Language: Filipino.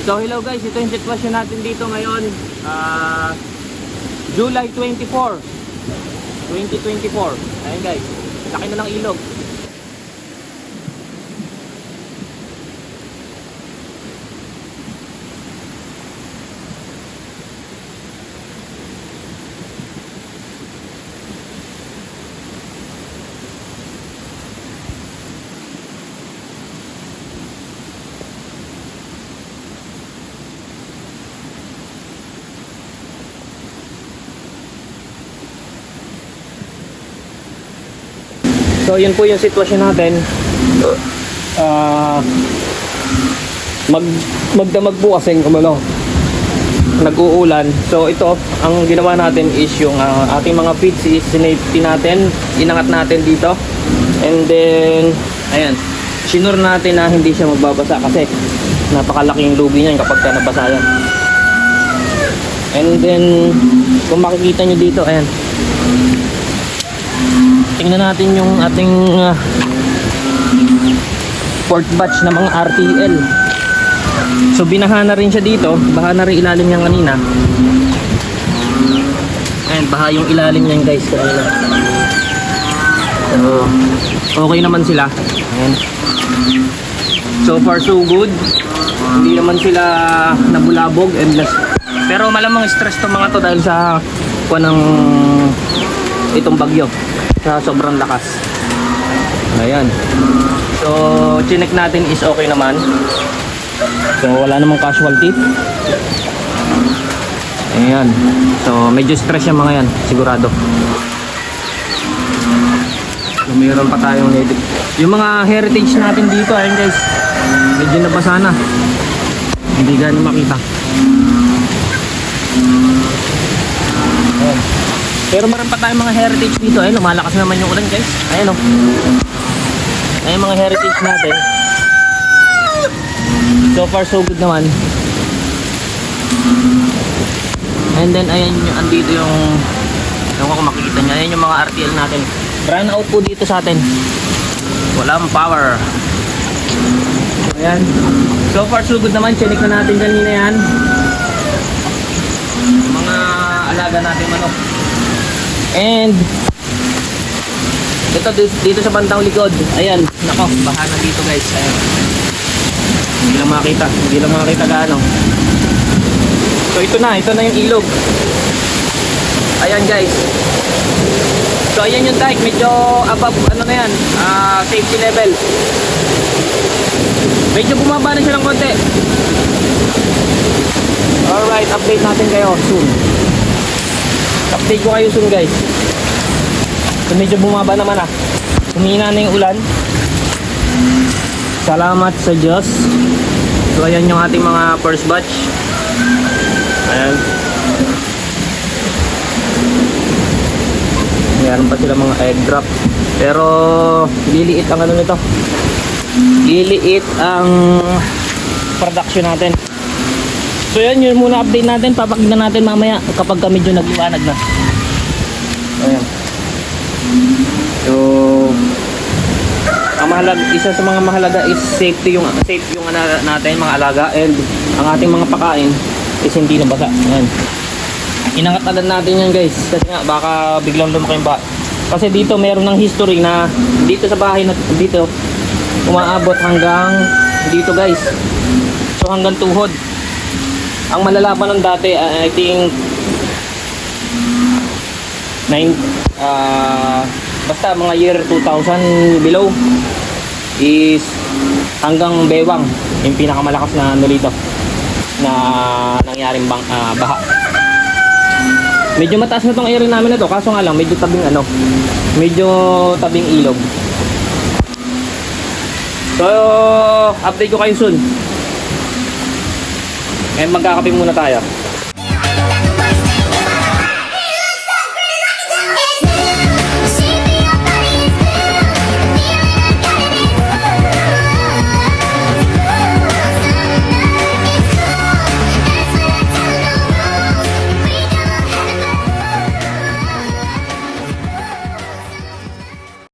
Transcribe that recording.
So hello guys, ito yung sitwasyon natin dito ngayon. Ah, July 24, 2024. Ayun guys, laki na ng ilog. So yun po yung sitwasyon natin. Ah mag magdamag po kasi kung ano nag-uulan. So ito, ang ginawa natin is yung ah, ating mga feeds is sinafety natin, inangat natin dito. And then ayan, sinur natin na hindi siya magbabasa kasi napakalaking lugi niyan kapag ka nabasa yan. And then kung makikita nyo dito, ayan, tingnan natin yung ating uh, port batch na mga RTL so binaha na rin siya dito. Baha na rin ilalim niyan kanina. Ayan baha yung ilalim niyan guys kanina. So okay naman sila. Ayan. So far so good. Hindi naman sila nabulabog and less. Pero malamang stress to mga to dahil sa kuha ng itong bagyo sa sobrang lakas. Ayan. So chinek natin is okay naman. So wala namang casualty ayan. So medyo stress yung mga yan. Sigurado. So mayroon pa tayong native yung mga heritage natin dito ayan guys. Medyo nabasa na. Hindi ganun makita pero meron pa tayong mga heritage dito. Ayun, lumalakas naman yung ulan, guys. Ayun, oh. Ayun mga heritage natin. So far, so good naman. And then, ayan yung, andito yung, yung kung makikita nyo, ayan yung mga RTL natin. Run out po dito sa atin. Walang power. Ayan. So far, so good naman. Chinik na natin kanina yan. Yung mga alaga natin manok. And ito dito, dito sa bandang likod. Ayan, nako, baha na dito guys. Ayan. Hindi lang makita, hindi lang makita gaano. So ito na, ito na yung ilog. Ayan guys. So ayan yung dike, medyo above ano na yan, ah, safety level. Medyo bumaba na siya ng konti. Alright, update natin kayo soon. Update ko kayo soon guys. So medyo bumaba naman ah. Humina na yung ulan. Salamat sa Diyos. So ayan yung ating mga first batch. Ayan. Meron pa sila mga egg drop. Pero liliit ang ano nito. Liliit ang production natin. So yan, yun muna update natin. Papakita natin mamaya kapag ka medyo nagliwanag na. Ayan. So, ang mahalaga, isa sa mga mahalaga is safety yung safe yung ano natin mga alaga and ang ating mga pakain is hindi nabasa. Ayan. Inangat agad natin yan guys kasi nga baka biglang lumaki yung ba. Kasi dito meron ng history na dito sa bahay na dito umaabot hanggang dito guys. So hanggang tuhod. Ang malalaman ng dati, uh, I think 9 ah basta mga year 2000 below is hanggang bewang yung pinakamalakas na ano na nangyaring bang, ah, baha. Medyo mataas na tong area namin na to, kaso nga lang medyo tabing ano, medyo tabing ilog. So, update ko kayo soon. Ngayon magkakape muna tayo.